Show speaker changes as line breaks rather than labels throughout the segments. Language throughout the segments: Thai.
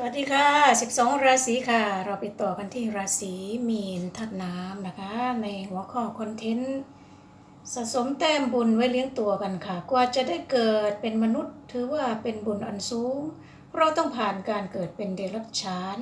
สวัสดีค่ะ 12 ราศีค่ะ เราไปต่อกันที่ราศีมีนธาตุน้ำนะคะ ในหัวข้อคอนเทนต์สะสมแต้มบุญไว้เลี้ยงตัวกันค่ะ กว่าจะได้เกิดเป็นมนุษย์ถือว่าเป็นบุญอันสูง เราต้องผ่านการเกิดเป็นเดรัจฉาน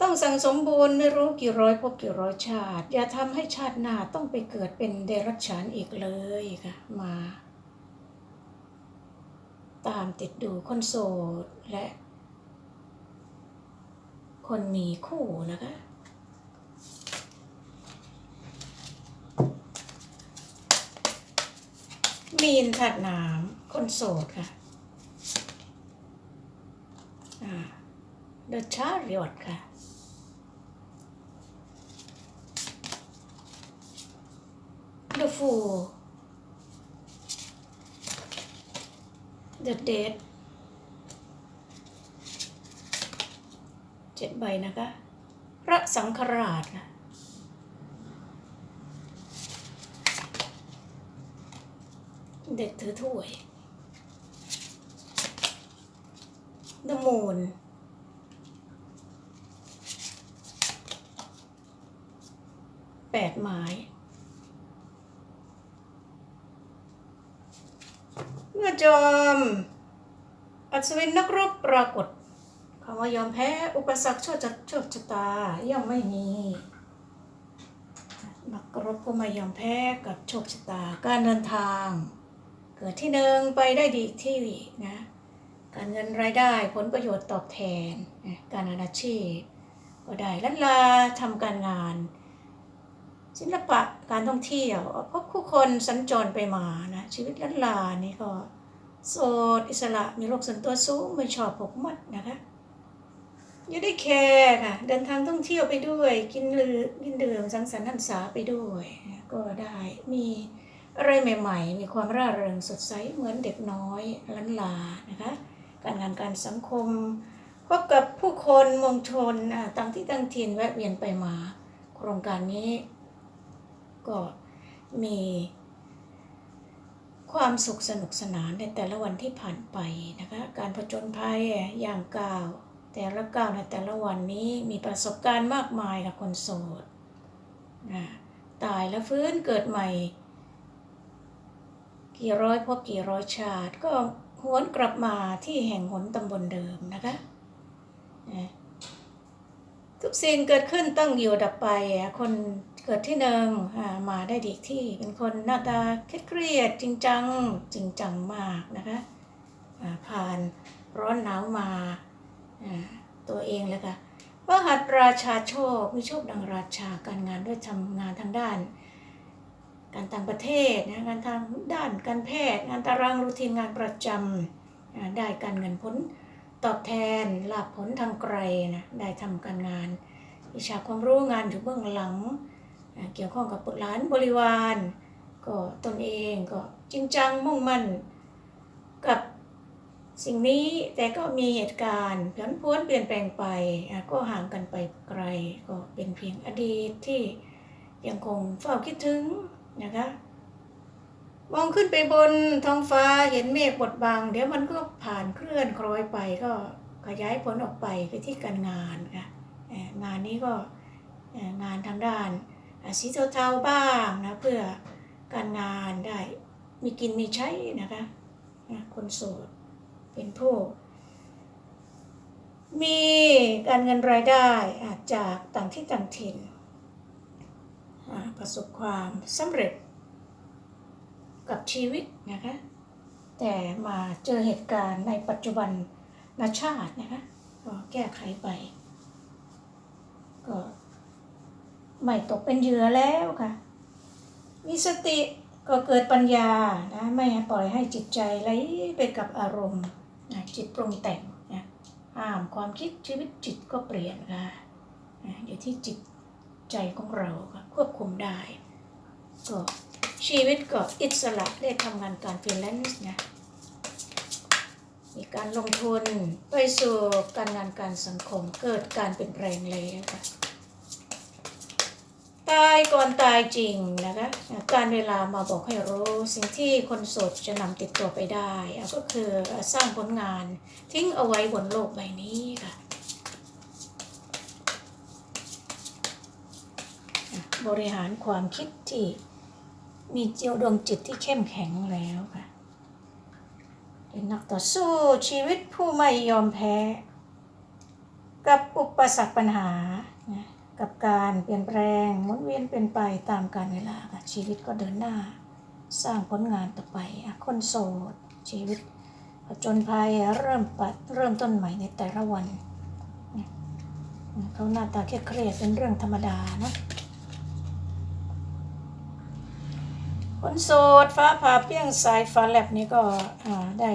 ต้องสั่งสมบุญไม่รู้กี่ร้อยพบกี่ร้อยชาติ อย่าทำให้ชาติหน้าต้องไปเกิดเป็นเดรัจฉานอีกเลยค่ะ มา ตามติดดูคนโสดและ คนมีคู่นะคะ มีนถัดน้ำคนโสดค่ะเดชาเรียดค่ะ The Fool The Dead เจ็ดใบนะคะ พระสังฆราชค่ะเด็กถือถ้วย The Moon แปดไม้เมื่อจอมอัศวินนักรบปรากฏ คำว่ายอมแพ้อุปสรรคโชคชะโชคชะตาย่อมไม่มีนักรบก็ไม่ยอมแพ้กับโชคชะตา การเดินทาง เกิดที่หนึ่งไปได้ดีที่นะการเงินรายได้ผลประโยชน์ตอบแทนการอาชีพ ก็ได้ลันลาทำการงาน ศิลปะการท่องเที่ยวพบคู่คนสัญจรไปมานะชีวิตลันลานี่ก็โสดอิสระมีโรคส่วนตัวสูงไม่ชอบพกมัดนะคะ ย่าได้แคร์ค่ะเดินทางท่องเที่ยวไปด้วย กินลือกินดื่มสังสรรค์หันษาไปด้วย ก็ได้มีอะไรใหม่ ๆ มีความร่าเริงสดใสเหมือนเด็กน้อยลันลานะคะการงานการสังคมพบกับผู้คนมวลชนต่างที่ต่างถิ่นแวะเวียนไปมา โครงการนี้ ก็มีความสุขสนุกสนานในแต่ละวันที่ผ่านไปนะคะการผจญภัยอย่างก้าว แต่ละก้าวในแต่ละวันนี้มีประสบการณ์มากมายกับคนโสดนะตายแล้วฟื้นเกิดใหม่ กี่ร้อยพบกี่ร้อยชาติ ก็หวนกลับมาที่แห่งหนตำบลเดิมนะคะนะทุกสิ่งเกิดขึ้นต้องอยู่ดับไป คนเกิดที่หนึ่งมาได้ดีที่ เป็นคนหน้าตาเครียดจริงจังจริงจังมากนะคะผ่านร้อนหนาวมา ตัวเองเลยค่ะว่าหัดราชาโชคมีโชคดังราชาการงานด้วยทำงานทางด้าน การต่างประเทศนะงานทางด้านการแพทย์ งานตารางรูทีนงานประจำได้การเงินผลตอบแทนลาภผลทางไกลนะได้ทำการงานวิชาความรู้งานอยู่เบื้องหลัง เกี่ยวข้องกับบุรหลานบริวาร ก็ตนเองก็จริงจังมุ่งมั่น สิ่งนี้แต่ก็มีเหตุการณ์ผันพ้นเปลี่ยนแปลงไปก็ห่างกันไปไกล ก็เป็นเพียงอดีตที่ยังคงเฝ้าคิดถึงนะคะมองขึ้นไปบนท้องฟ้าเห็นเมฆบดบัง เดี๋ยวมันก็ผ่านเคลื่อนคล้อยไปก็ขยายผลออกไปไปที่การงานค่ะงานนี้ก็งานทางด้านอะสีเทาๆบ้างนะเพื่อการงานได้มีกินมีใช้นะคะอะคนโสด เป็นผู้มีการเงินรายได้อาจจากต่างที่ต่างถิ่นประสบความสำเร็จ กับชีวิตนะคะ แต่มาเจอเหตุการณ์ในปัจจุบันนชาตินะคะก็แก้ไขไป ก็ไม่ตกเป็นเหยื่อแล้วค่ะ มีสติก็เกิดปัญญานะไม่ปล่อยให้จิตใจไหลไปกับอารมณ์ จิตปรุงแต่งนะห้ามความคิดชีวิตจิตก็เปลี่ยนค่ะอยู่ที่จิตใจของเราควบคุมได้ก็ชีวิตก็อิสระได้ทำงานการฟรีแลนซ์นะมีการลงทุนไปสู่การงานการสังคมเกิดการเปลี่ยนแรงเลยนะค่ะ ตายก่อนตายจริงนะคะ การเวลามาบอกให้รู้สิ่งที่คนโสดจะนำติดตัวไปได้ก็คือสร้างผลงานทิ้งเอาไว้บนโลกใบนี้ค่ะบริหารความคิดที่มีเจียวดวงจิตที่เข้มแข็งแล้วค่ะเป็นนักต่อสู้ชีวิตผู้ไม่ยอมแพ้ กับอุปสรรคปัญหา กับการเปลี่ยนแปลงหมุนเวียนเป็นไปตามกาลเวลาค่ะชีวิตก็เดินหน้า สร้างผลงานต่อไปอคนโสดชีวิตผจญภัยเริ่มปัดเริ่มต้นใหม่ในแต่ละวันเขาหน้าตาเครียดเป็นเรื่องธรรมดานะคนโสดฟ้าผ่าเปี้ยงสายฟ้าแลบนี่ก็ได้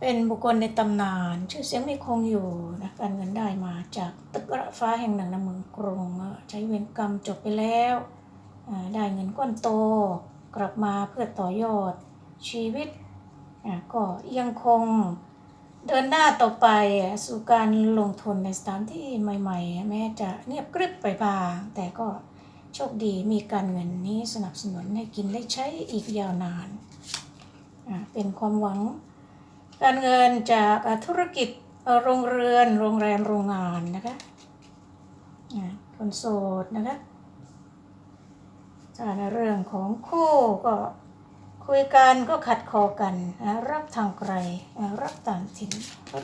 เป็นบุคคลในตำนาน ชื่อเสียงไม่คงอยู่นะการเงินได้มาจากตึกระฟ้าแห่งหนึ่งในเมืองกรุงใช้เวรกรรมจบไปแล้วได้เงินก้อนโตกลับมาเพื่อต่อยอดชีวิตก็ยังคงเดินหน้าต่อไปสู่การลงทุนในสถานที่ใหม่ๆ แม้จะเงียบกริบไปบ้าง แต่ก็โชคดีมีการเงินนี้สนับสนุนให้กินได้ใช้อีกยาวนาน เป็นความหวัง การเงินจากธุรกิจโรงเรือนโรงแรมโรงงานนะคะคนโสดนะคะถ้าในเรื่องของคู่ก็คุยกันก็ขัดคอกันอะรักทางไกลรักต่างถิ่น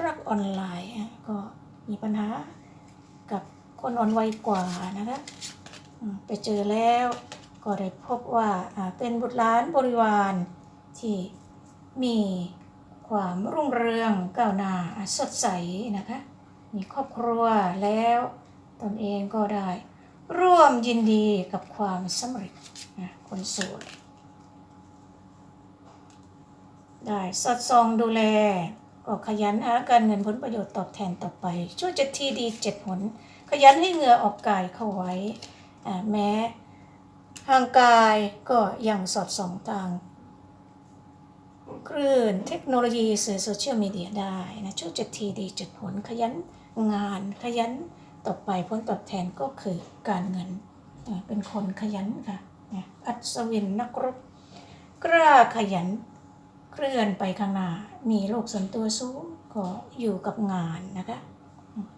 รักออนไลน์ก็มีปัญหากับคนอ่อนวัยกว่านะคะไปเจอแล้วก็ได้พบว่าเป็นบุตรหลานบริวารที่มี ความรุ่งเรืองก้าวหน้าสดใสนะคะ มีครอบครัวแล้วตนเองก็ได้ ร่วมยินดีกับความสำเร็จนะคนโสดได้สอดส่องดูแล ก็ขยันหาการเงินผลประโยชน์ตอบแทนต่อไป ช่วยเจ็ดทีดีเจ็ดผลขยันให้เหงื่อออกกายเข้าไว้อ่าแม้ทางกายก็ยังสอดส่องทาง คลื่นเทคโนโลยีสื่อโซเชียลมีเดียได้นะช่วยจ็ดทีดีจ็ดผลขยันงานขยันต่อไปผลตอบแทนก็คือการเงิน เป็นคนขยันค่ะอัศวินนักรบกล้าขยันเคลื่อนไปข้างหน้า มีโลกส่วนตัวสูงก็อยู่กับงานนะคะ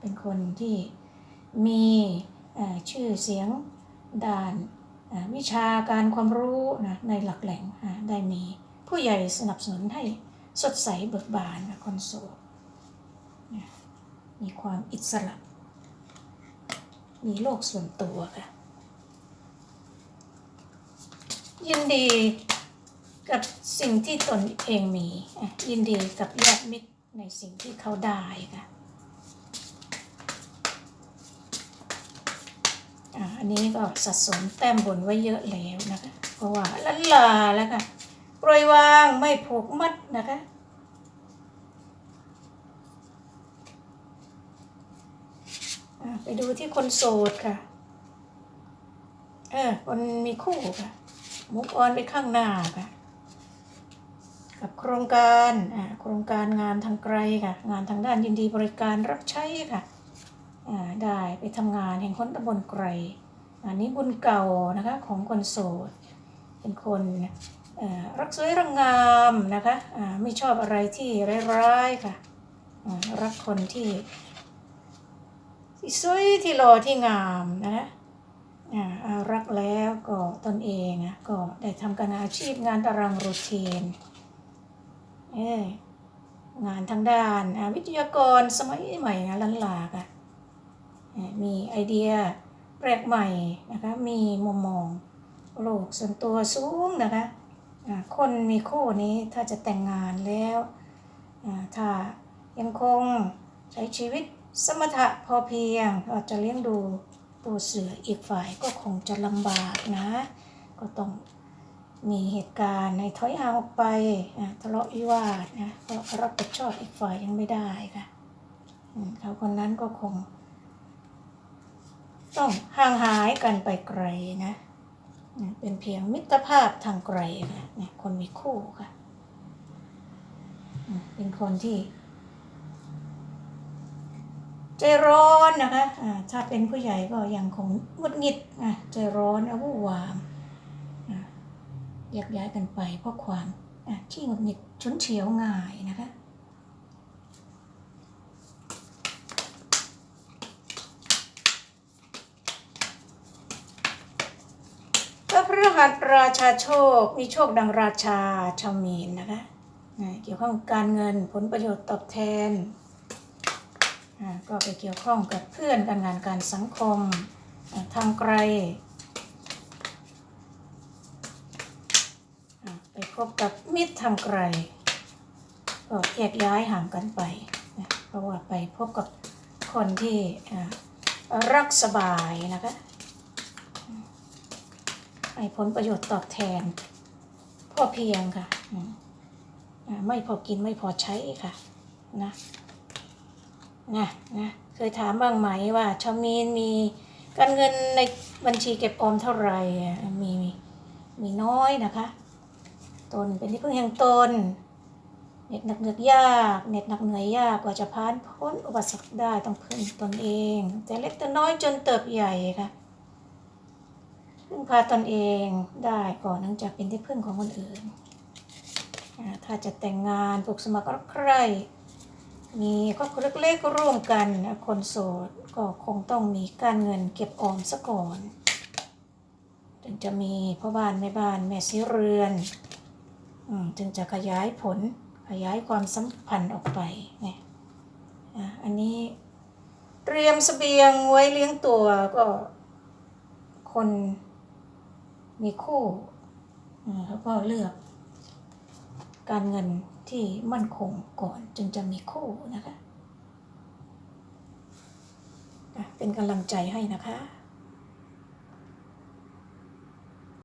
เป็นคนที่มีชื่อเสียงด้านวิชาการความรู้นะในหลักแหล่งได้มี ผู้ใหญ่สนับสนุนให้สดใสเบิกบานนะคนโสดมีความอิสระ มีโลกส่วนตัวค่ะ ยินดีกับสิ่งที่ตนเองมีอะยินดีกับญาติมิตรในสิ่งที่เขาได้ค่ะอันนี้ก็สะสมแต้มบุญไว้เยอะแล้วนะคะ เพราะว่าลันลาแล้วค่ะ ปล่อยวางไม่ผูกมัดนะคะไปดูที่คนโสดค่ะ เออ คนมีคู่ค่ะ มุกออนไปข้างหน้าค่ะ กับโครงการอ่าโครงการงานทางไกลค่ะ งานทางด้านยินดีบริการรับใช้ค่ะ อ่า ได้ไปทำงานแห่งคนตำบลไกล อันนี้บุญเก่านะคะของคนโสด เป็นคนเอ่อ รักสวยรักงามนะคะไม่ชอบอะไรที่ร้ายๆค่ะรักคนที่ที่สวยที่หล่อที่งามนะคะรักแล้วก็ตนเองอะก็ได้ทำการอาชีพงานตารางรูทีนเอ้ยงานทางด้านวิทยากรสมัยใหม่นะลันลาค่ะอ่ามีไอเดียแปลกใหม่นะคะมีมุมมองโลกส่วนตัวสูงนะคะ คนมีคู่นี้ถ้าจะแต่งงานแล้วถ้ายังคงใช้ชีวิตสมถะพอเพียงก็จะเลี้ยงดูตัวเสืออีกฝ่ายก็คงจะลำบากนะ ก็ต้องมีเหตุการณ์ในถอยห่างออกไปทะเลาะวิวาทนะก็รับผิดชอบอีกฝ่ายยังไม่ได้ค่ะเขาคนนั้นก็คง ต้องห่างหายกันไปไกลนะ เป็นเพียงมิตรภาพทางไกลค่ะเนี่ยคนมีคู่ค่ะ เป็นคนที่ ใจร้อนนะคะอ่าถ้าเป็นผู้ใหญ่ก็ยังคงหงุดหงิดอะใจร้อนเอาวู่วามอะแยกย้ายกันไปเพราะความอะที่หงุดหงิดฉุนเฉียวง่ายนะคะ พระพฤหัสราชาโชค มีโชคดังราชาชาวมีนนะคะเกี่ยวข้องการเงินผลประโยชน์ตอบแทน ก็ไปเกี่ยวข้องกับเพื่อนการงานการสังคมทางไกล ไปพบกับมิตรทางไกล ก็แยกย้ายห่างกันไปเพราะว่าไปพบกับคนที่รักสบายนะคะ ให้ผลประโยชน์ตอบแทน พอเพียงค่ะ ไม่พอกินไม่พอใช้ค่ะนะนะนะเคยถามบ้างไหมว่าชาวมีนมีการเงินในบัญชีเก็บออมเท่าไหร่มีมีน้อยนะคะตนเป็นที่พึ่งแห่งตนเน็ตหนักเหนื่อยยากเน็ตหนักเหนื่อยยากกว่าจะผ่านพ้นอุปสรรคได้ต้องพึ่งตนเอง แต่เล็กแต่น้อยจนเติบใหญ่ค่ะ พึ่งพาตนเองได้ก่อนหลังจากเป็นที่พึ่งของคนอื่น ถ้าจะแต่งงานปลูกสมัครรักใคร มีครอบครัวเล็กๆร่วมกันนะคนโสดก็คงต้องมีการเงินเก็บออมซะก่อน ถึงจะมีพ่อบ้านแม่บ้านแม่สีเรือนอืมจึงจะขยายผลขยายความสัมพันธ์ออกไปไงอะอันนี้เตรียมเสบียงไว้เลี้ยงตัวก็คน มีคู่อ่าแล้วก็เลือกการเงินที่มั่นคงก่อนจึงจะมีคู่นะคะ เป็นกำลังใจให้นะคะ